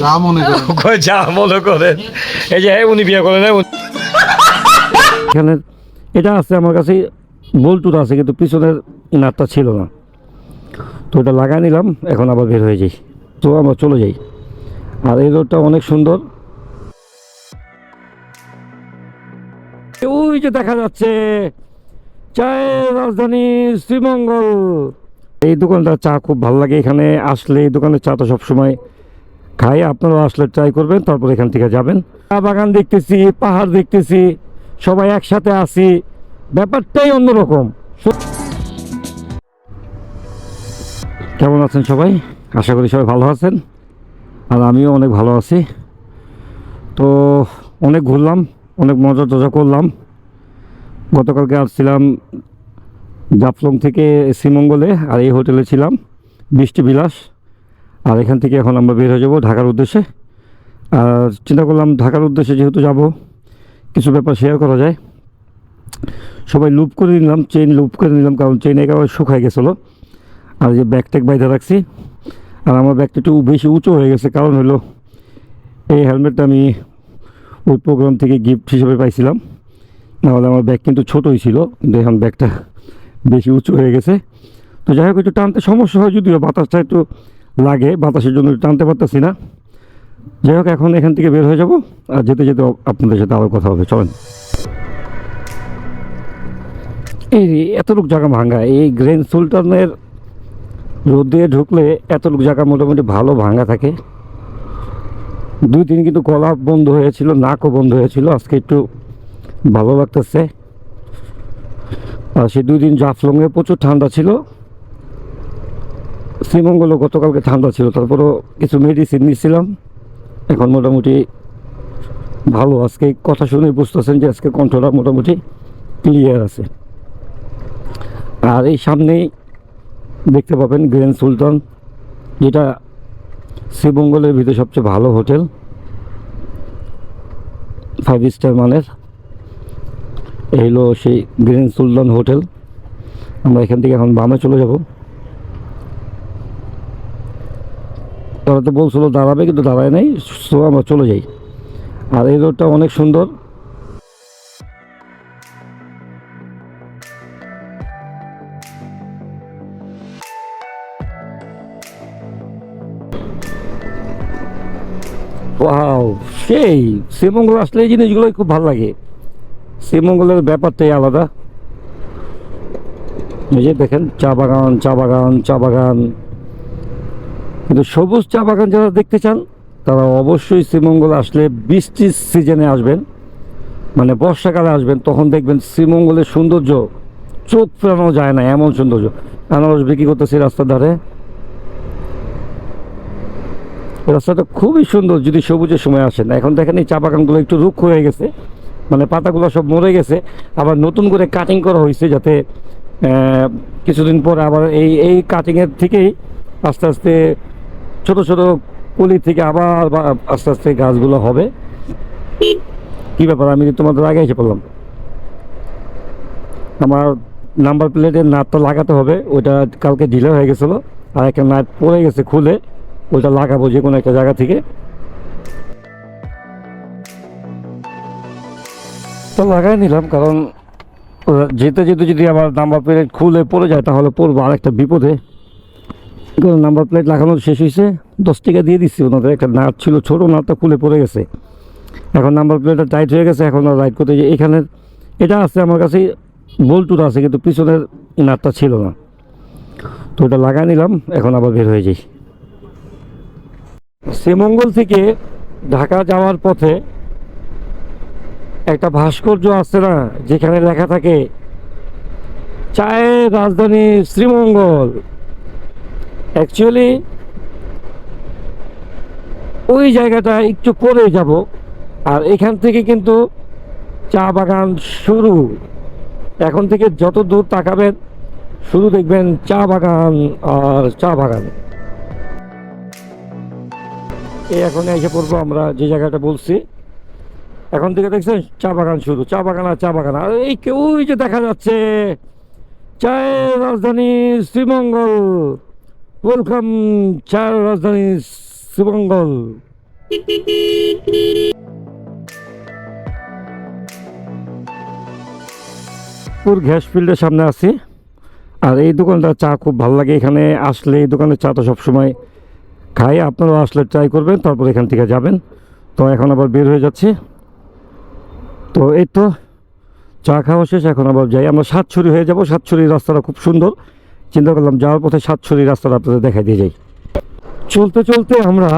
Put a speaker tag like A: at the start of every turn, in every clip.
A: যা মনে
B: কয় যা মনে করেন। এই যে উনি বিয়ে করেন এখানে এটা আছে আমার কাছে বল্টুটা আছে কিন্তু পিছনের নাটটা ছিল না। তো ওটা লাগাই নিলাম এখন আবার বের হয়ে যাই। তো আমরা চলে যাই। আর এই রোডটা অনেক সুন্দর। ওই যে দেখা যাচ্ছে চায়ের রাজধানী শ্রীমঙ্গল। এই দোকানটার চা খুব ভালো লাগে। এখানে আসলে এই দোকানের চাটা সবসময় খাই আপনারা আসলে ট্রাই করবেন, তারপর এখান থেকে যাবেন। চা বাগান দেখতেছি, পাহাড় দেখতেছি, সবাই একসাথে আছি। ব্যাপারটাই অন্যরকম। কেমন আছেন সবাই? আশা করি সবাই ভালো আছেন। আর আমিও অনেক ভালো আছি। তো অনেক ঘুরলাম, অনেক মজা টজা করলাম। গতকালকে আসছিলাম জাফলং থেকে শ্রীমঙ্গলে, আর এই হোটেলে ছিলাম বৃষ্টি বিলাস। আর এখান থেকে এখন আমরা বের হয়ে যাব ঢাকার উদ্দেশ্যে। আর চিন্তা করলাম ঢাকার উদ্দেশ্যে যেহেতু যাব, কিছু ব্যাপার শেয়ার করা যায়। সবাই লুপ করে নিলাম চেইন লুপ করে নিলাম, কারণ চেইন একেবারে শুকায় গেছিল। আর যে ব্যাগ ট্যাগ বাইরে রাখছি, আর আমার ব্যাগটা একটু বেশি উঁচু হয়ে গেছে, কারণ হলো এই হেলমেটটা আমি ওই প্রোগ্রাম থেকে গিফট হিসেবে পাইছিলাম। নাহলে আমার ব্যাগ কিন্তু ছোটোই ছিল, কিন্তু এখন ব্যাগটা বেশি উঁচু হয়ে গেছে। তো যাই হোক, একটু টানতে সমস্যা হয়, যদিও বাতাসটা একটু লাগে বাতাসের জন্য টানতে পারতেছি না। যাই হোক, এখন এখান থেকে বের হয়ে যাব আর যেতে যেতে আপনাদের সাথে আরও কথা হবে। চলেন। এই এতটুক জায়গা ভাঙ্গা, এই গ্রেন সুলতানের রোদে ঢুকলে এতটুক জায়গা মোটামুটি ভালো ভাঙ্গা থাকে। দুই দিন কিন্তু গলা বন্ধ হয়েছিল, নাকও বন্ধ হয়েছিল, আজকে একটু ভালো লাগতেছে। আর সে দুই দিন জাফলংয়ে প্রচুর ঠান্ডা ছিল। শ্রীমঙ্গলও গতকালকে ঠান্ডা ছিল, তারপরও কিছু মেডিসিন নিয়েছিলাম এখন মোটামুটি ভালো। আজকে কথা শুনে বুঝতেছেন যে আজকে কণ্ঠটা মোটামুটি ক্লিয়ার আছে। আর এই সামনেই দেখতে পাবেন গ্র্যান্ড সুলতান, যেটা শ্রীমঙ্গলের ভিতরে সবচেয়ে ভালো হোটেল। ফাইভ স্টার মানের। এই হলো সেই গ্র্যান্ড সুলতান হোটেল। আমরা এখান থেকে এখন বামে চলে যাব। তারা তো বলছিল দাঁড়াবে, কিন্তু দাঁড়ায় নাই সো আমরা চলে যাই। আর এই রোডটা অনেক সুন্দর। ওয়াও, সেই, শ্রীমঙ্গল আসলে এই জিনিসগুলোই খুব ভালো লাগে। শ্রীমঙ্গলের ব্যাপারটাই আলাদা। এই যে দেখেন, চা বাগান চা বাগান চা বাগান। কিন্তু সবুজ চা বাগান যারা দেখতে চান, তারা অবশ্যই শ্রীমঙ্গল আসলে বৃষ্টির সিজনে আসবেন। মানে বর্ষাকালে আসবেন, তখন দেখবেন শ্রীমঙ্গলের সৌন্দর্য চোখ ফেরানো যায় না, এমন সৌন্দর্য। আনারস বিক্রি করতেছি রাস্তার ধারে। রাস্তাটা খুবই সুন্দর, যদি সবুজের সময় আসেন। এখন দেখেন এই চা বাগানগুলো একটু রুক্ষ হয়ে গেছে। মানে পাতাগুলো সব মরে গেছে। আবার নতুন করে কাটিং করা হয়েছে যাতে কিছুদিন পর আবার এই এই কাটিংয়ের থেকেই আস্তে আস্তে ছোট ছোট কলি থেকে আবার আস্তে আস্তে গাছগুলো হবে। কি ব্যাপার? আমি তোমাদের আগে এসে পড়লাম। আমার নাম্বার প্লেটের নাটটা লাগাতে হবে ওটা কালকে ঢিলে হয়ে গেছিল, আর একটা নাট পড়ে গেছে খুলে ওটা লাগাবো যে কোনো একটা জায়গা থেকে। তো লাগাই নিলাম, কারণ যেতে যেতে যদি আমার নাম্বার প্লেট খুলে পড়ে যায়, তাহলে পড়ব আরেকটা বিপদে। কারণ নাম্বার প্লেট লাগানো শেষ হয়েছে দশ টাকা দিয়ে দিচ্ছি ওনাদের। একটা নাট ছিল ছোটো, নাটটা খুলে পড়ে গেছে। এখন নাম্বার প্লেটটা টাইট হয়ে গেছে, এখন রাইড করতে যে এখানের এটা আছে আমার কাছে বল্টুটা আছে, কিন্তু পিছনের নাটটা ছিল না। তো ওটা লাগাই নিলাম, এখন আবার বের হয়ে যাই। শ্রীমঙ্গল থেকে ঢাকা যাওয়ার পথে একটা ভাস্কর্য আছে না, যেখানে লেখা থাকে, চায়ের রাজধানী শ্রীমঙ্গল। অ্যাকচুয়ালি ওই জায়গাটা একটু পরে যাব। আর এখান থেকে কিন্তু চা বাগান শুরু। এখন থেকে যত দূর তাকাবেন শুরু দেখবেন চা বাগান আর চা বাগান। এই এখন এসে পড়ব আমরা যে জায়গাটা বলছি। এখন থেকে দেখছেন চা বাগান শুরু, চা বাগান আর চা বাগান। আর এই কেউ যে দেখা যাচ্ছে, চায়ের রাজধানী শ্রীমঙ্গল। ওয়েলকাম চায়ের রাজধানী শ্রীমঙ্গল পুর গ্যাস ফিল্ডের সামনে আছি। আর এই দোকানটা চা খুব ভালো লাগে। এখানে আসলে এই দোকানের চাটা সবসময় খাই। আপনারাও আসলে ট্রাই করবেন, তারপর এখান থেকে যাবেন। তো এখন আবার বের হয়ে যাচ্ছে। তো এই তো, চা খাওয়া শেষ। এখন আবার যাই। আমরা সাতছড়ি হয়ে যাব। সাতছড়ি রাস্তাটা খুব সুন্দর। চিন্তা করলাম যাওয়ার পথে সাতছড়ি রাস্তাটা আপনাদের দেখাই দিয়ে যাই। চলতে চলতে আমরা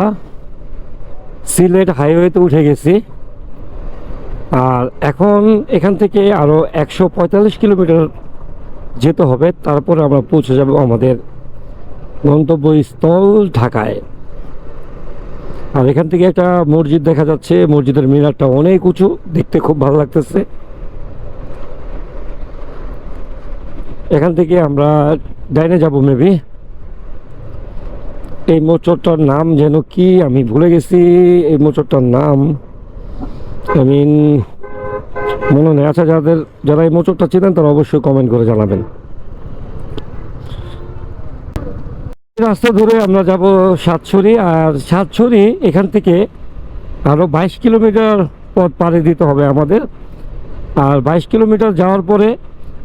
B: সিলেট হাইওয়েতে উঠে গেছি। আর এখন এখান থেকে আরও একশো পঁয়তাল্লিশ কিলোমিটার যেতে হবে, তারপরে আমরা পৌঁছে যাব আমাদের গন্তব্যস্থল ঢাকায়। আর এখান থেকে একটা মসজিদ দেখা যাচ্ছে, মসজিদের মিনারটা অনেক উঁচু, দেখতে খুব ভালো লাগতেছে। এখান থেকে আমরা ডাইনে যাব মেবি এই মোচরটার নাম যেন কি, আমি ভুলে গেছি। এই মোচরটার নাম আই মিন মনে নেই। আচ্ছা যাদের, যারা এই মোচরটা চেনেন, তারা অবশ্যই কমেন্ট করে জানাবেন। রাস্তা ধরে আমরা যাব সাতছড়ি, আর সাতছড়ি এখান থেকে আরও বাইশ কিলোমিটার পথ পাড়ি দিতে হবে আমাদের। আর বাইশ কিলোমিটার যাওয়ার পরে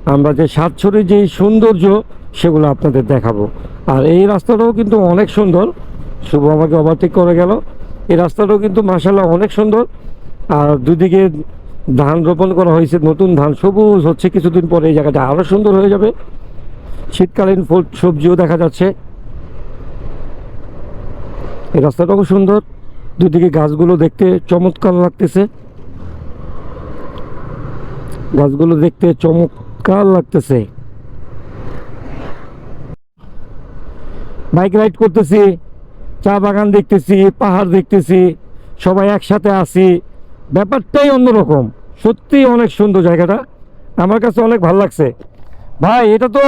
B: আমরা যে সাতছড়ির যেই সৌন্দর্য, সেগুলো আপনাদের দেখাবো। আর এই রাস্তাটাও কিন্তু অনেক সুন্দর। শুভ আমাকে ওভারটেক করে গেল। এই রাস্তাটাও কিন্তু মাসাল্লাহ অনেক সুন্দর। আর দুদিকে ধান রোপণ করা হয়েছে, নতুন ধান সবুজ হচ্ছে। কিছুদিন পরে এই জায়গাটা আরও সুন্দর হয়ে যাবে। শীতকালীন ফুল সবজিও দেখা যাচ্ছে। এই রাস্তাটাও খুব সুন্দর। দুদিকে গাছগুলো দেখতে চমৎকার লাগতেছে। গাছগুলো দেখতে চমৎকার লাগতেছে? বাইক রাইড করতেছি, চা বাগান দেখতেছি, পাহাড় দেখতেছি, সবাই একসাথে আছি। ব্যাপারটাই অন্যরকম। সত্যি অনেক সুন্দর জায়গাটা। আমার কাছে অনেক ভালো লাগছে। ভাই, এটা তো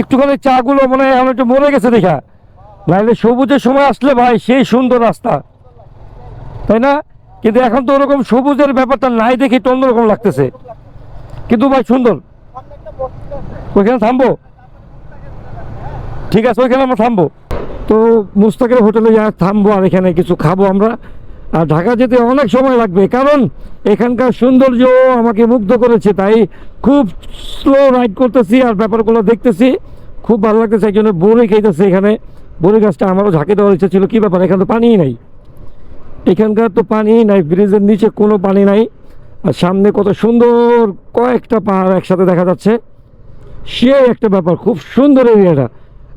B: একটুখানি চাগুলো মনে হয় একটু মরে গেছে দেখা। নাহলে সবুজের সময় আসলে ভাই, সেই সুন্দর রাস্তা। তাই না? কিন্তু এখন তো ওরকম সবুজের ব্যাপারটা নাই দেখে একটু অন্যরকম লাগতেছে। কিন্তু ভাই, সুন্দর। ওইখানে থামবো? ঠিক আছে, ওইখানে আমরা থামবো। তো মুস্তাকের হোটেলে যা থামবো আর এখানে কিছু খাব আমরা। আর ঢাকা যেতে অনেক সময় লাগবে, কারণ এখানকার সৌন্দর্য আমাকে মুগ্ধ করেছে, তাই খুব স্লো রাইড করতেছি আর ব্যাপারগুলো দেখতেছি। খুব ভালো লাগতেছে একজনের বড়ি খাইতেছে এখানে। বড়ি গাছটা আমারও ঝাঁকে দেওয়ার ইচ্ছা ছিল, কী ব্যাপার, এখানে তো পানিই নাই। এখানকার তো পানি নাই, ব্রিজের নিচে কোনো পানি নাই। আর সামনে কত সুন্দর কয়েকটা পাহাড় একসাথে দেখা যাচ্ছে। সে একটা ব্যাপার, খুব সুন্দর এরিয়াটা।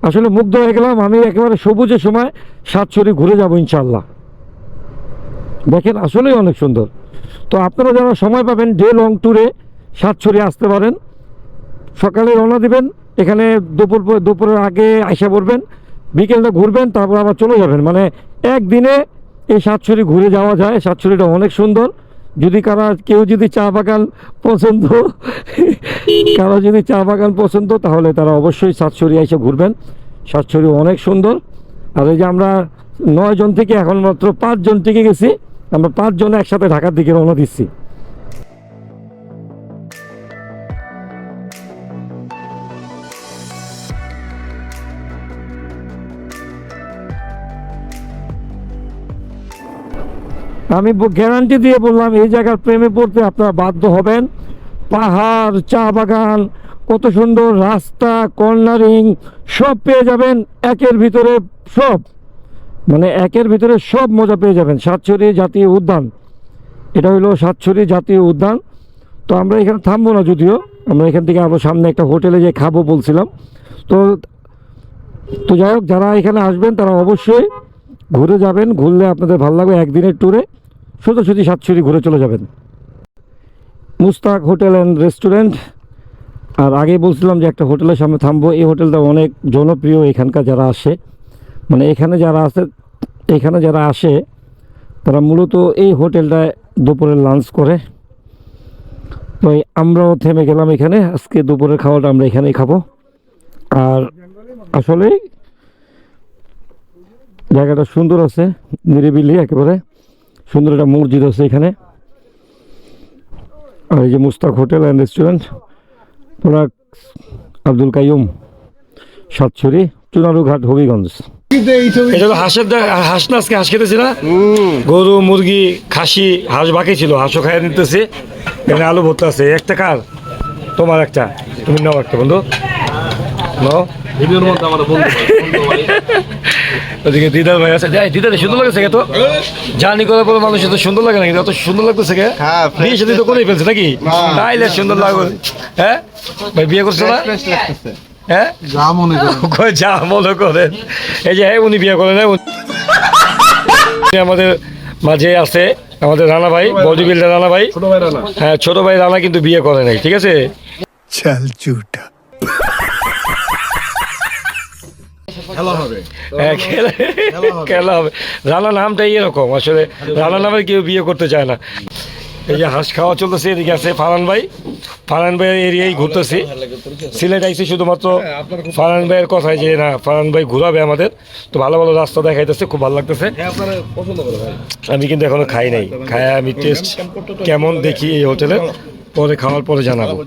B: আসলে মুগ্ধ হয়ে গেলাম, আমি একেবারে সবুজের সময় সাতছড়ি ঘুরে যাব ইনশাল্লাহ দেখেন, আসলেই অনেক সুন্দর। তো আপনারা যারা সময় পাবেন, ডে লং ট্যুরে সাতছড়ি আসতে পারেন। সকালে রওনা দিবেন, এখানে দুপুর দুপুরের আগে আইসা পড়বেন, বিকেলটা ঘুরবেন, তারপর আবার চলে যাবেন। মানে একদিনে এই সাতছড়ি ঘুরে যাওয়া যায়, সাতছড়িটা অনেক সুন্দর। যদি কারা, কেউ যদি চা বাগান পছন্দ, কারও যদি চা বাগান পছন্দ, তাহলে তারা অবশ্যই সাতছড়ি এসে ঘুরবেন। সাতছড়ি অনেক সুন্দর। আর এই যে আমরা নয় জন থেকে, এখন মাত্র পাঁচজন থেকে গেছি, আমরা পাঁচজন একসাথে ঢাকার দিকে রওনা দিচ্ছি। আমি গ্যারান্টি দিয়ে বললাম, এই জায়গার প্রেমে পড়তে আপনারা বাধ্য হবেন। পাহাড়, চা বাগান, কত সুন্দর রাস্তা, কর্নারিং, সব পেয়ে যাবেন, একের ভিতরে সব। মানে একের ভিতরে সব মজা পেয়ে যাবেন, সাতছড়ি জাতীয় উদ্যান। এটা হলো সাতছড়ি জাতীয় উদ্যান। তো আমরা এখানে থামবো না যদিও, আমরা এখান থেকে আবার সামনে একটা হোটেলে যে খাব বলছিলাম। তো তো যাই হোক, যারা এখানে আসবেন, তারা অবশ্যই ঘুরে যাবেন, ঘুরলে আপনাদের ভালো লাগবে একদিনের ট্যুরে সোজাসুজি সাতছড়ি ঘুরে চলে যাবেন। Mustak hotel and restaurant. আর আগে বলছিলাম যে একটা হোটেলের সামনে থামবো। এই হোটেলটা অনেক জনপ্রিয় এখানকার যারা আসে। মানে এখানে যারা আসে, এখানে যারা আসে, তারা মূলত এই হোটেলটায় দুপুরে লাঞ্চ করে। তো আমরাও থেমে গেলাম এখানে। আজকে দুপুরের খাওয়াটা আমরা এখানেই খাব। আর আসলে জায়গাটা সুন্দর আছে, নিরিবিলি একেবারে। সুন্দর একটা মসজিদ আছে এখানে। আর এই যে মুস্তাক হোটেল অ্যান্ড রেস্টুরেন্ট পুরা আব্দুল কাইয়ুম সাতছড়ি চুনারুঘাট হবিগঞ্জ। এটা তো হাঁসের হাঁস না আজকে? হাঁস খেতেছি না? গরু মুরগি খাসি হাঁস বাকি ছিল। হাঁসও খাইয়ে নিতেছি। এখানে আলু ভর্তা আছে। একটা কার? তোমার একটা। তুমি নাও একটা বন্ধু। নাও।
A: ভিডিওর মধ্যে আমার বন্ধু ভাই, বন্ধু ভাই।
B: ওদিকে দিদার ভাই আছে। এই দিদার সুন্দর লাগছে তো? জার্নি করার পর মানুষ এত সুন্দর লাগে নাকি এত সুন্দর লাগতেছে কে? বিয়ে সাথে তো করেই ফেলছে নাকি? তাইলে সুন্দর লাগবে। হ্যাঁ? ভাই বিয়ে করছ না? হ্যাঁ?
A: যা মনে করেন।
B: এই যে হ্যাঁ উনি বিয়ে করেন হ্যাঁ, আমাদের মাঝে আছে আমাদের রানা ভাই বডি বিল্ডার রানা। ভাই। হ্যাঁ ছোট ভাই রানা কিন্তু বিয়ে করে নাই ঠিক আছে?
C: চাল চুটা।
A: খেলা হবে।
B: হ্যাঁ, খেলা- খেলা হবে। রানা নামটাই এরকম আসলে রানা নামে কেউ বিয়ে করতে চায় না। এই যে হাঁস খাওয়া চলতেছে এদিকে আছে ফারান ভাই। ফারান ভাইয়ের এরিয়ায় ঘুরতেছি। সিলেট আইসি শুধুমাত্র ফারান ভাইয়ের কথায় যে না ফারান ভাই ঘুরাবে আমাদের। তো ভালো ভালো রাস্তা দেখাইতেছে খুব ভালো লাগতেছে।
A: হ্যাঁ আপনারা পছন্দ করে ভাই।
B: আমি কিন্তু এখনও খাই নাই। খাই আমি টেস্ট কেমন দেখি এই হোটেলে। পরে খাওয়ার পরে জানাব।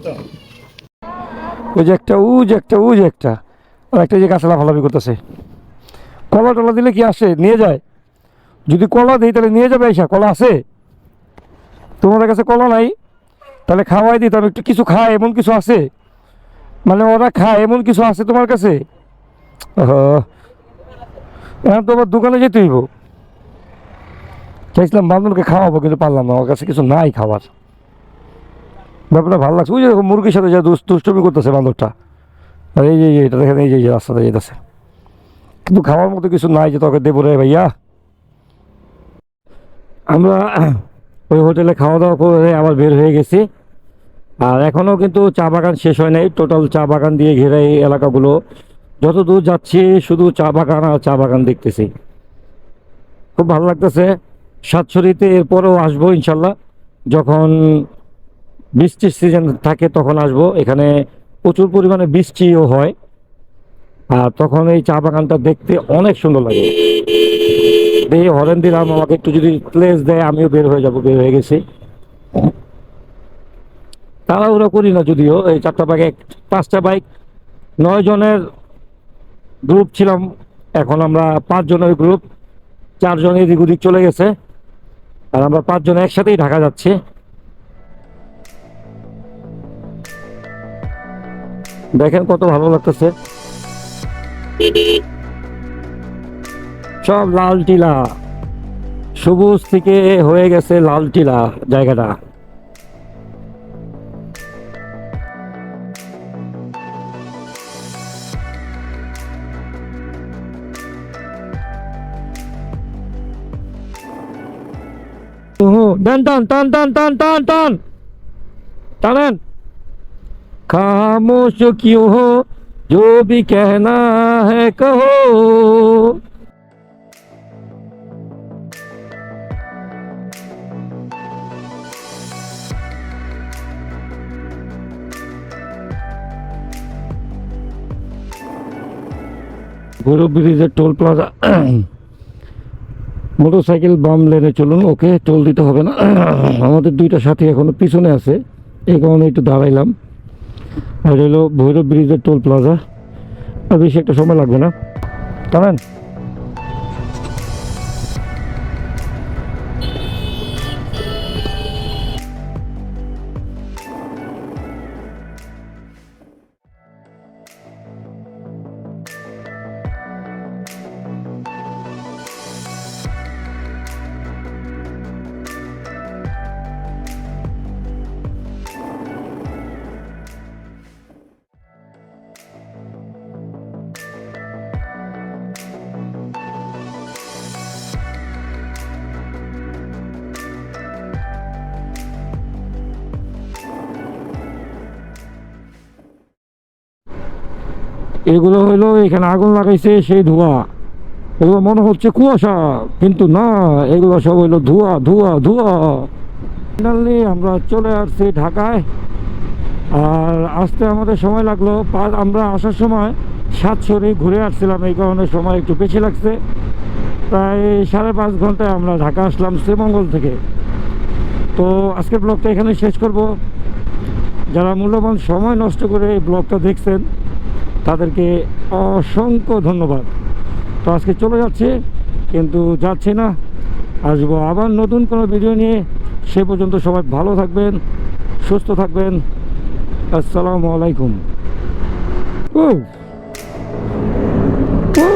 B: ওই যে একটা উ যে একটা উ যে একটা। আর একটা যে গাছলা ভালাবি করতেছে। কলা টলা দিলে কি আসে? নিয়ে যায়। যদি কলা দিই, তাহলে নিয়ে যাবে আইসা, কলা আছে? তোমাদের কাছে কলা নাই, তাহলে খাওয়াই দিই, তবে একটু কিছু খায়, এমন কিছু আছে? মানে ওরা খায়, এমন কিছু আছে তোমার কাছে? এখন তো আবার দোকানে যেতে হইব। চাইছিলাম বান্ধবকে খাওয়াবো, কিন্তু পারলাম না আমার কাছে কিছু নাই খাবার ব্যাপারটা ভালো লাগছে। ওই যে মুরগির সাথে যা দুষ্টুমি করতেছে বান্ধবটা। আর, এই যে এটা দেখেন এই যে রাস্তাতে যেতেছে। কিন্তু খাওয়ার মতো কিছু নাই যে তোকে দেবো রে ভাইয়া। আমরা ওই হোটেলে খাওয়া দাওয়া করে আবার বের হয়ে গেছি। আর এখনও কিন্তু চা বাগান শেষ হয় নাই। টোটাল চা বাগান দিয়ে ঘেরা এই এলাকাগুলো। যত দূর যাচ্ছি, শুধু চা বাগান আর চা বাগান দেখতেছি। খুব ভালো লাগতেছে। সাতছড়িতে এরপরেও আসব ইনশাল্লাহ। যখন বৃষ্টির সিজন থাকে তখন আসব। এখানে প্রচুর পরিমাণে বৃষ্টিও হয়। আর তখন এই চা বাগানটা দেখতে অনেক সুন্দর লাগে। দেখি হরেন দিলাম আমাকে একটু যদি প্লেস দেয়, আমিও বের হয়ে যাব, বের হয়ে গেছি। তাড়াহুড়া করি না যদিও, এই চারটা বাইক পাঁচটা বাইক নয় জনের গ্রুপ ছিলাম। এখন আমরা পাঁচজনের গ্রুপ চারজন এদিক ওদিক চলে গেছে। আর আমরা পাঁচজন একসাথেই ঢাকা যাচ্ছি। দেখেন কত ভালো লাগতেছে। সব লাল টিলা। সবুজ থেকে হয়ে গেছে লাল টিলা জায়গাটা। টান টান টান টান টান টান। টানেন। खामोश क्यों हो जो भी कहना है कहो গৌরব ব্রিজের টোল প্লাজা মোটরসাইকেল বাম লেনে চলুন ওকে টোল দিতে হবে না আমাদের দুইটা সাথী এখনো পিছনে আছে এই কারণে একটু দাঁড়াইলাম আর হলো ভৈরব ব্রিজের টোল প্লাজা। আর বেশি একটা সময় লাগবে না। জানেন এগুলো হলো এখানে আগুন লাগাইছে সেই ধোঁয়া। এগুলো মনে হচ্ছে কুয়াশা, কিন্তু না, এগুলো সব হইল ধোঁয়া ধোঁয়া ধোঁয়া। ফাইনালি আমরা চলে আসছি ঢাকায়। আর আসতে আমাদের সময় লাগল। পা- আমরা আসার সময় সাতশোরে ঘুরে আসছিলাম। এই কারণে সময় একটু বেশি লাগছে। প্রায় সাড়ে পাঁচ ঘন্টায় আমরা ঢাকা আসলাম শ্রীমঙ্গল থেকে। তো আজকের ব্লগটা এখানে শেষ করব। যারা মূল্যবান সময় নষ্ট করে এই ব্লগটা দেখছেন তাদেরকে অসংখ্য ধন্যবাদ। তো আজকে চলে যাচ্ছে, কিন্তু যাচ্ছে না। আসব আবার নতুন কোনো ভিডিও নিয়ে। সে পর্যন্ত সবাই ভালো থাকবেন, সুস্থ থাকবেন। আসসালামু আলাইকুম। ও ও